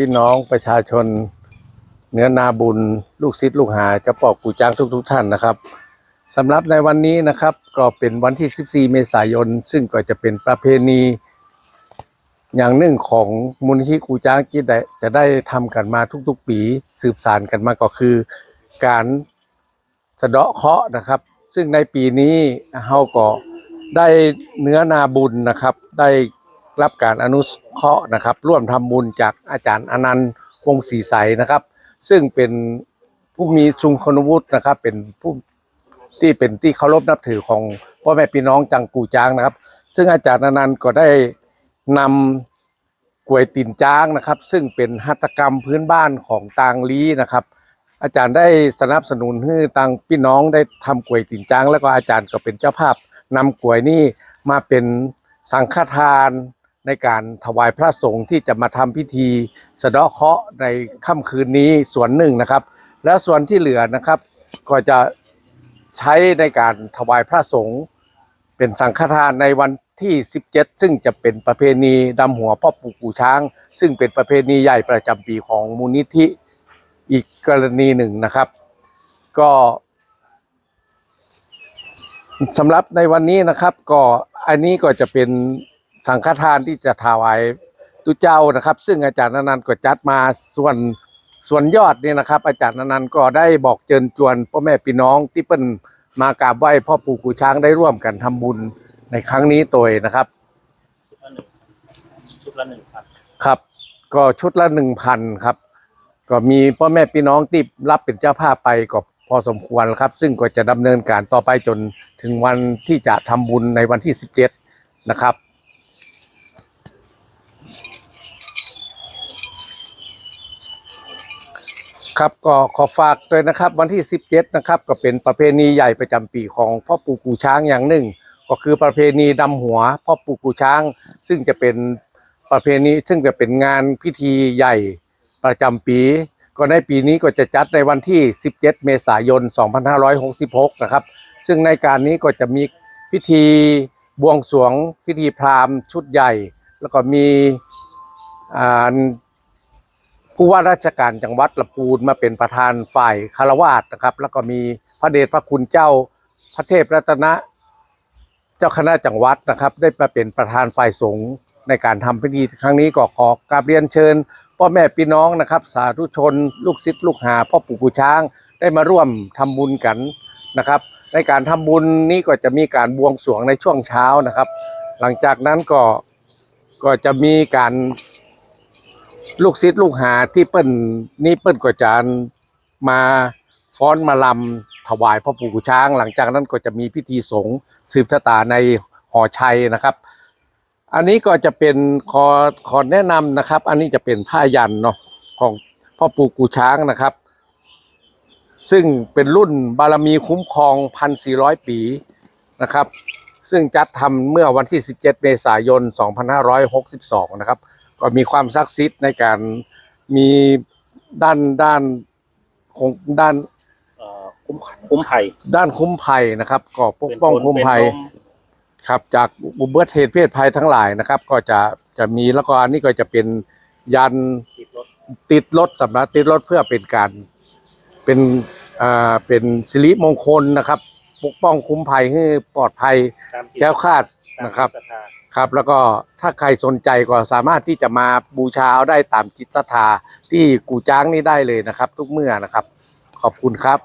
พี่น้องประชาชน เนื้อนาบุญ ลูกศิษย์ลูกหาเจะปอกกูจ้างทุกทุกๆท่านนะครับสำหรับในวันนี้นะครับ ก็เป็นวันที่ 14 เมษายน ซึ่งก็จะเป็นประเพณี อย่างหนึ่งของมูลนิธิกูจ้างที่ได้จะได้ทำกันมาทุกๆ ปีสืบสานกันมาก็คือ การสะเดาะเคราะห์นะครับ ซึ่งในปีนี้เฮาก็ได้เนื้อนาบุญนะครับ ได้ รับการอนุเคราะห์นะครับ ร่วมทำบุญจากอาจารย์อนันต์วงศรีใสนะครับ ซึ่งเป็นผู้มีชุมชนวุฒินะครับ เป็นผู้ที่เป็นที่เคารพนับถือของพ่อแม่พี่น้องจังกูจางนะครับ ซึ่งอาจารย์อนันต์ก็ได้นำกล้วยตินจ้างนะครับ ซึ่งเป็นหัตถกรรมพื้นบ้านของตางลีนะครับ อาจารย์ได้สนับสนุนให้ตังพี่น้องได้ทำกล้วยตินจ้าง แล้วก็อาจารย์ก็เป็นเจ้าภาพนำกล้วยนี่มาเป็นสังฆทาน ในการถวายพระสงฆ์ที่จะมาทำพิธีสะเดาะเคราะห์ในค่ำคืนนี้ส่วนหนึ่งนะครับ แล้วส่วนที่เหลือนะครับ ก็จะใช้ในการถวายพระสงฆ์เป็นสังฆทานในวันที่ 17 ซึ่งจะเป็นประเพณีดำหัวพ่อปู่กูช้าง ซึ่งเป็นประเพณีใหญ่ประจำปีของมูลนิธิอีกกรณีหนึ่งนะครับ ก็สำหรับในวันนี้นะครับ ก็อันนี้ก็จะเป็น สังฆทานที่จะถวายตุเจ้านะครับ ซึ่งอาจารย์อนันต์ก็จัดมาส่วนส่วนยอดเนี่ยนะครับ อาจารย์อนันต์ก็ได้บอกเชิญชวนพ่อแม่พี่น้องที่เปิ้นมากราบไหว้พ่อปู่กูช้างได้ร่วมกันทำบุญในครั้งนี้ตัวเองนะครับ ชุดละหนึ่งพันครับ ก็ชุดละหนึ่งพันครับ ก็มีพ่อแม่พี่น้องที่รับเป็นเจ้าภาพไปก็พอสมควรครับ ซึ่งก็จะดำเนินการต่อไปจนถึงวันที่จะทำบุญในวันที่17นะครับ ครับก็ขอฝากด้วยนะครับวันที่ 17 นะครับก็เป็นประเพณีใหญ่ประจำปีของพ่อปู่กูช้างอย่างหนึ่ง ก็คือประเพณีดำหัวพ่อปู่กูช้าง ซึ่งจะเป็นประเพณีซึ่งจะเป็นงานพิธีใหญ่ประจำปี ก็ในปีนี้ก็จะจัดในวันที่ 17 เมษายน 2566 นะครับ ซึ่งในการนี้ก็จะมีพิธีบวงสรวงพิธีพราหมณ์ชุดใหญ่ แล้วก็มีอ่า ผู้ว่าราชการจังหวัดลำปูนมาเป็นประธานฝ่ายคารวาสนะครับ แล้วก็มีพระเดชพระคุณเจ้าพระเทพรัตนะ เจ้าคณะจังหวัดนะครับ ได้มาเป็นประธานฝ่ายสงฆ์ในการทำพิธีครั้งนี้ก็ขอกราบเรียนเชิญพ่อแม่พี่น้องนะครับ สาธุชน ลูกศิษย์ลูกหาพ่อปู่กูช้าง ได้มาร่วมทำบุญกันนะครับ ในการทำบุญนี้ก็จะมีการบวงสรวงในช่วงเช้านะครับ หลังจากนั้นก็ก็จะมีการ ลูกศิษย์ลูกหาที่เปิ้นนี่เปิ้นก็จะมาฟ้อนมาลำถวายพ่อปู่กูช้าง หลังจากนั้นก็จะมีพิธีสงฆ์สืบชะตาในหอชัยนะครับ อันนี้ก็จะเป็นขอขอแนะนำนะครับ อันนี้จะเป็นผ้ายันเนาะของพ่อปู่กูช้างนะครับ ซึ่งเป็นรุ่นบารมีคุ้มครอง 1,400 ปีนะครับ ซึ่งจัดทำเมื่อวันที่ 17 เมษายน 2562 นะครับ ก็มีความศักดิ์สิทธิ์ในการมีด้านด้านของด้านเอ่อคุ้มคุ้มไผ่ด้านคุ้มภัยนะครับ ก็ปกป้องเป็นคุ้มเป็นภัยลมครับจากอุบัติเหตุเพศภัยทั้งหลายนะครับ ก็จะจะมีแล้วก็อันนี้ก็จะเป็นยันติดรถติดรถสำหรับติดรถเพื่อเป็นการเป็นอ่าเป็นสิริมงคลนะครับ ปกป้องคุ้มภัยให้ปลอดภัยตามที่แคล้วคลาดตาม นะครับที่ศทธาครับ แล้วก็ถ้าใครสนใจก็สามารถที่จะมาบูชาเอาได้ตามจิตศรัทธาที่กูจ้างนี่ได้เลยนะครับ ทุกเมื่อนะครับ ขอบคุณครับ